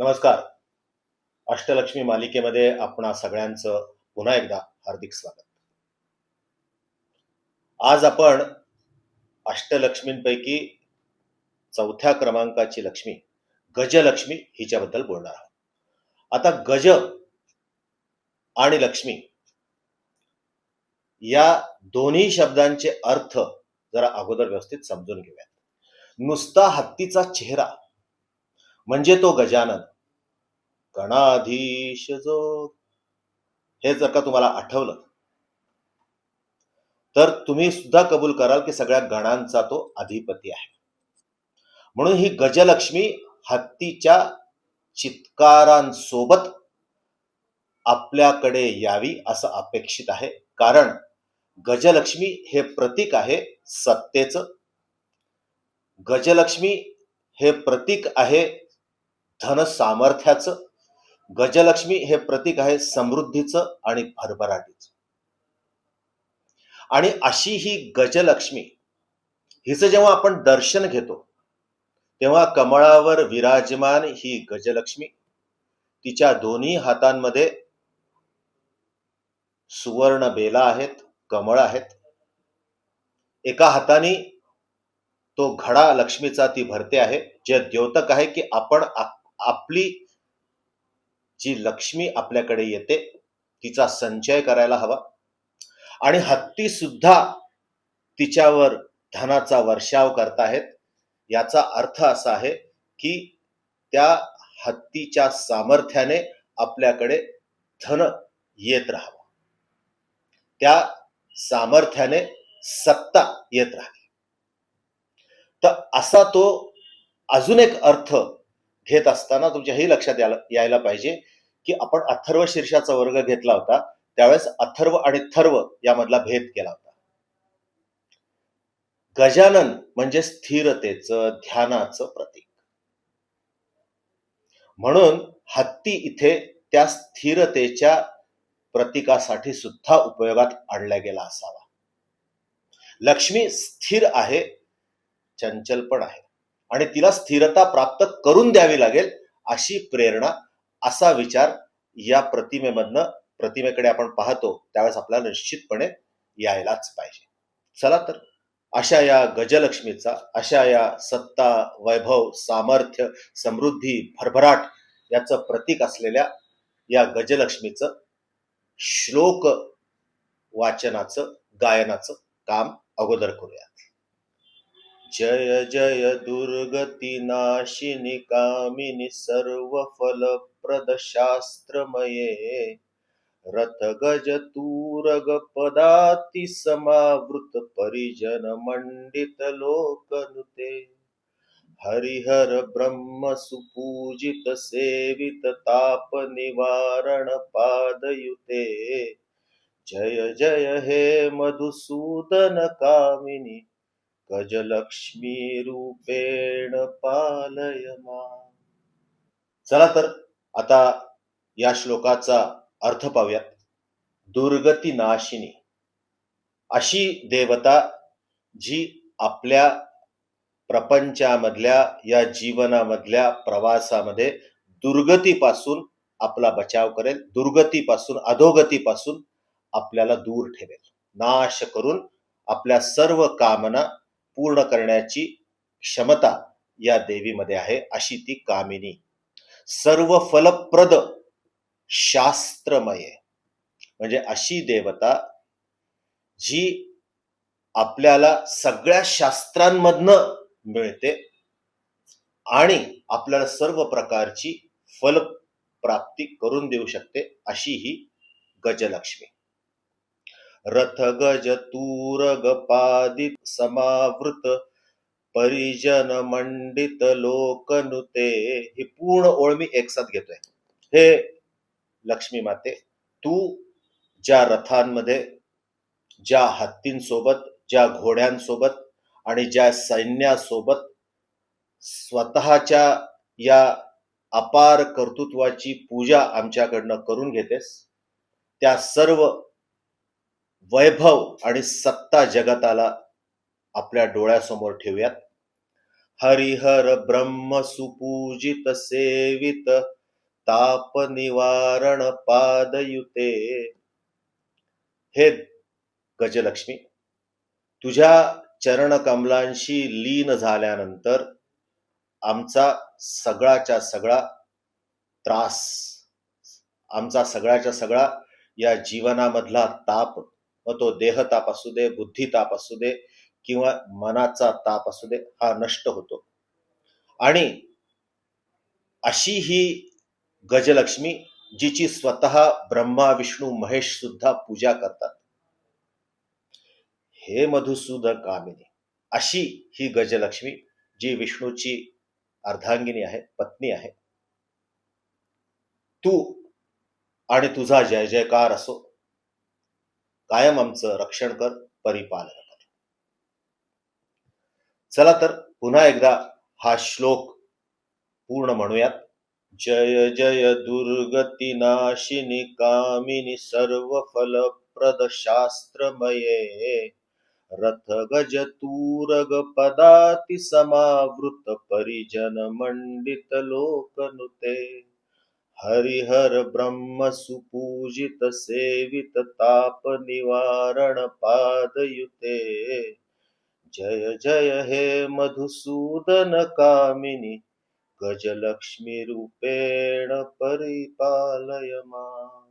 नमस्कार. अष्टलक्ष्मी मालिकेमध्ये आपणा सगळ्यांचं पुन्हा एकदा हार्दिक स्वागत. आज आपण अष्टलक्ष्मींपैकी चौथ्या क्रमांकाची लक्ष्मी गजलक्ष्मी हिच्याबद्दल बोलणार आहोत. आता गज आणि लक्ष्मी या दोन्ही शब्दांचे अर्थ जरा अगोदर व्यवस्थित समजून घेऊयात. नुसता हत्तीचा चेहरा म्हणजे तो गजानन. गणाधीश जो हे जर का तुम्हाला आठवलं तर तुम्ही सुद्धा कबूल कराल की सगळ्या गणांचा तो अधिपती आहे. म्हणून ही गजलक्ष्मी हत्तीच्या चित्कारांसोबत आपल्याकडे यावी असं अपेक्षित आहे. कारण गजलक्ष्मी हे प्रतीक आहे सत्तेचं. गजलक्ष्मी हे प्रतीक आहे धन सामर्थ्याचं गजलक्ष्मी हे प्रतीक आहे समृद्धीचं आणि भरभराटीच. आणि अशी ही गजलक्ष्मी हिचं जेव्हा आपण दर्शन घेतो तेव्हा कमळावर विराजमान ही गजलक्ष्मी तिच्या दोन्ही हातांमध्ये सुवर्ण बेला आहेत कमळ आहेत. एका हाताने तो घडा लक्ष्मीचा ती भरते आहे जे द्योतक आहे की आपण आपली जी लक्ष्मी आपल्याकडे येते तिचा संचय करायला हवा. आणि हत्ती सुद्धा तिच्यावर धनाचा वर्षाव करताहेत. याचा अर्थ असा आहे की त्या हत्तीच्या सामर्थ्याने आपल्याकडे धन येत राहावं. त्या सामर्थ्याने सत्ता येत राहावी. तर असा तो अजून एक अर्थ घेत असताना तुमच्या हे लक्षात यायला यायला पाहिजे की आपण अथर्व शीर्षाचा वर्ग घेतला होता त्यावेळेस अथर्व आणि थर्व यामधला भेद केला होता. गजानन म्हणजे स्थिरतेचं ध्यानाचं प्रतीक. म्हणून हत्ती इथे त्या स्थिरतेच्या प्रतीकासाठी सुद्धा उपयोगात आणला गेला असावा. लक्ष्मी स्थिर आहे चंचल पण आहे. आणि तिला स्थिरता प्राप्त करून द्यावी लागेल अशी प्रेरणा असा विचार या प्रतिमेमधनं प्रतिमेकडे आपण पाहतो त्यावेळेस आपल्याला निश्चितपणे यायलाच पाहिजे. चला तर अशा या गजलक्ष्मीचा अशा या सत्ता वैभव सामर्थ्य समृद्धी भरभराट याचं प्रतीक असलेल्या या गजलक्ष्मीचं श्लोक वाचनाचं गायनाचं काम अगोदर करूया. जय जय दुर्गतिनाशिनि कामिनि सर्वफलप्रदशास्त्रमये। रथगजतूरगपदातिसमावृतपरिजनमण्डितलोकनुते हरिहर ब्रह्मसुपूजितसेविततापनिवारणपादयुते जय जय हे मधुसूदन कामिनी कामिनी गजलक्ष्मी रूपेण पालय मा. चला तर आता या श्लोकाचा अर्थ पाहूयात. दुर्गती नाशिनी. अशी देवता जी आपल्या प्रपंचामधल्या या जीवनामधल्या प्रवासामध्ये दुर्गतीपासून आपला बचाव करेल दुर्गतीपासून अधोगतीपासून आपल्याला दूर ठेवेल. नाश करून आपल्या सर्व कामना पूर्ण करण्याची क्षमता या देवीमध्ये आहे अशी ती कामिनी. सर्व फलप्रद शास्त्रमय. म्हणजे अशी देवता जी आपल्याला सगळ्या शास्त्रांमधनं मिळते आणि आपल्याला सर्व प्रकारची फल प्राप्ती करून देऊ शकते अशी ही गजलक्ष्मी. रथ गज तूरग पादित समावृत परिजन मंडित लोकनुते ही पूर्ण ओळ मी एकसाथ घेतोय. हे लक्ष्मी माते तू ज्या रथांमध्ये ज्या हत्तींसोबत ज्या घोड्यांसोबत आणि ज्या सैन्यासोबत स्वतःच्या या अपार कर्तृत्वाची पूजा आमच्याकडनं करून घेतेस त्या सर्व वैभव आणि सत्ता जगताला आपल्या डोळ्यासमोर ठेवूयात. हरिहर ब्रह्म सुपूजित सेवित ताप निवारण पादयुते. हे गजलक्ष्मी तुझ्या चरण कमलांशी लीन झाल्यानंतर आमचा सगळाच्या सगळा त्रास आमचा सगळ्याच्या सगळा या जीवनामधला ताप मग तो देहताप असू दे बुद्धिताप असू दे किंवा मनाचा ताप असू दे हा नष्ट होतो. आणि अशी ही गजलक्ष्मी जिची स्वतः ब्रह्मा विष्णू महेश सुद्धा पूजा करतात. हे मधुसूदन कामिनी अशी ही गजलक्ष्मी जी विष्णूची अर्धांगिनी आहे पत्नी आहे. तू आणि तुझा जय जयकार असो. कायम आमचं रक्षण कर परिपालन कर. चला तर पुन्हा एकदा हा श्लोक पूर्ण म्हणूयात. जय जय दुर्गती नाशिनी कामिनी सर्व फलप्रद शास्त्रमये रथ गज तूरग पदाति समावृत परिजन मंडित लोकनुते हरिहर ब्रह्म सुपूजित सेवित ताप निवारण पादयुते। जय जय हे मधुसूदन कामिनी गजलक्ष्मी रूपेण परिपालय मा